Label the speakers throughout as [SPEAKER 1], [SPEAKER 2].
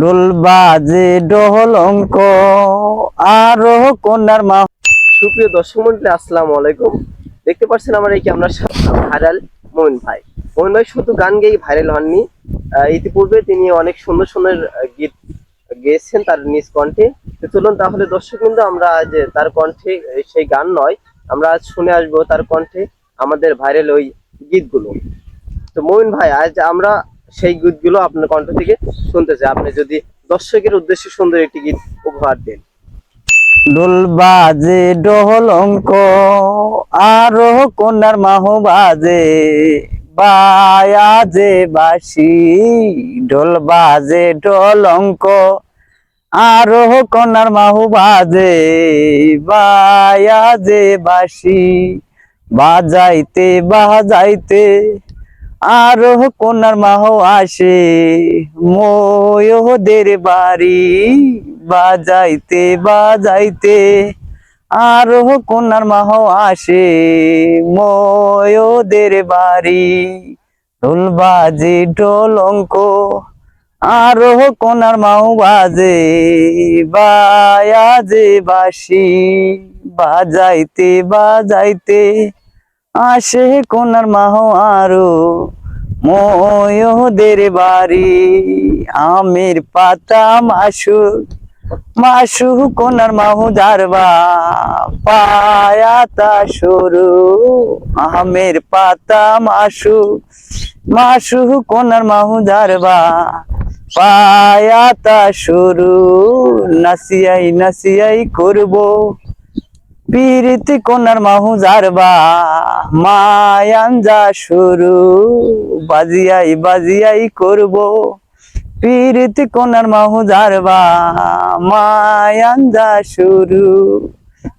[SPEAKER 1] ডোল বাজে ডহলঙ্ক আরও কন্যার মা
[SPEAKER 2] সুপ্রিয় দর্শক মন্ডলী, আসসালামু আলাইকুম। দেখতে পাচ্ছেন আমার এই ক্যামেরার সামনে ভাইরাল মোহন ভাই। মোহন ভাই শুধু গান গেয়ে ভাইরাল হননি। ইতিপূর্বে তিনি অনেক সুন্দর সুন্দর গীত গেয়েছেন তার নিজ কণ্ঠে। তো চলুন তাহলে দর্শক কিন্তু আমরা আজ তার কণ্ঠে সেই গান নয়, আমরা আজ শুনে আসব তার কণ্ঠে আমাদের ভাইরাল ওই গীতগুলো। তো মোমিন ভাই, আজ আমরা সেই গীতগুলো আপনার কণ্ঠ থেকে শুনতে চাই আপনি যদি দর্শকের উদ্দেশ্যে সুন্দর একটি গীত উপহার দেন।
[SPEAKER 1] ডোল বাজে ডহলঙ্ক আরও কন্যার মাহ বাজে বায়াজে বাসি। ঢোল বাজে অঙ্ক, আরও কন্যার মাহু বাজে বায়াজে বাসি। বাজাইতে বাজাইতে আরও কন্যার মাহ আসে ময়োদের বাড়ি বাজাইতে বাজাইতে আরও কন্যার মাহ আসে ময়োদের বাড়ি ঢোল বাজে ঢোলঙ্ক আরও কন্যার মাহ বাজে, বায়াজে বাসি বাজাইতে বাজাইতে আসে কোনার মাহ আরও। ময়োদের বাড়ি, আমের পাতা মাসু মাসু কন্যার মাহু জারবা। পায়াতা সরু, আমের পাতা মাসু মাসু কন্যার মাহু জারবা। পায়াতা সরু নাসিয়াই নাসিয়াই করব। পীরিতি কন্যার মাহু জারবা মায়াঞ্জা শুরু। বাজিয়াই বাজিয়াই করব। পীরিতি কন্যার মাহু জারবা মায়াঞ্জা শুরু।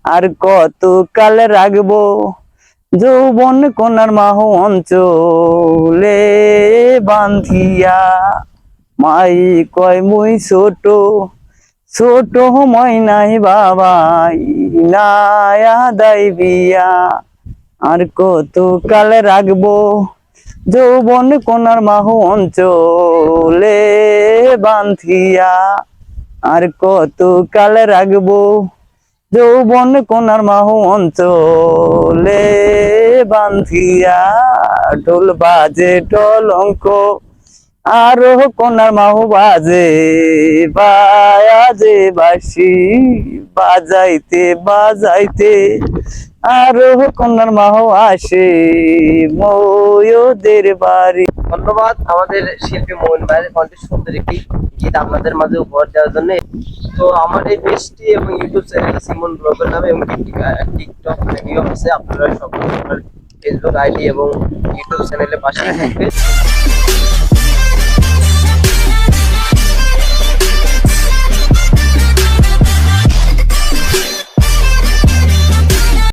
[SPEAKER 1] আর কত কাল রাখব? যৌবন কন্যার মাহু অঞ্চলে বান্ধিয়া মাই কয়, মুই ছোট ছোট ময়নাই বাবাই। নায়া দাই বিয়া আর কত কাল রাখব? যৌবন কোনার মাহু অঞ্চলে বান্ধিয়া আর কত কাল রাখব? যৌবন কোনার মাহু অঞ্চলে বান্ধিয়া ঢোল বাজে ঢোলঙ্ক আরও কন্যার মাহু বাজে বাজে বাসি বাজাইতে বাজাইতে আরও কন্যার মাহু আসে ময়োদের বাড়ি।
[SPEAKER 2] ধন্যবাদ, আমাদের শিল্পী মোহন ভাইয়ের কণ্ঠে সুন্দর একটি গীত আপনাদের মাঝে উপহার দেওয়ার জন্য। তো আমার এই পেজটি এবং ইউটিউব চ্যানেল সিমন ব্লগের নামে এবং টিকটক ভিডিও আছে আপনারা সকলে ফেসবুক আইডি এবং ইউটিউব চ্যানেলের পাশে থাকবে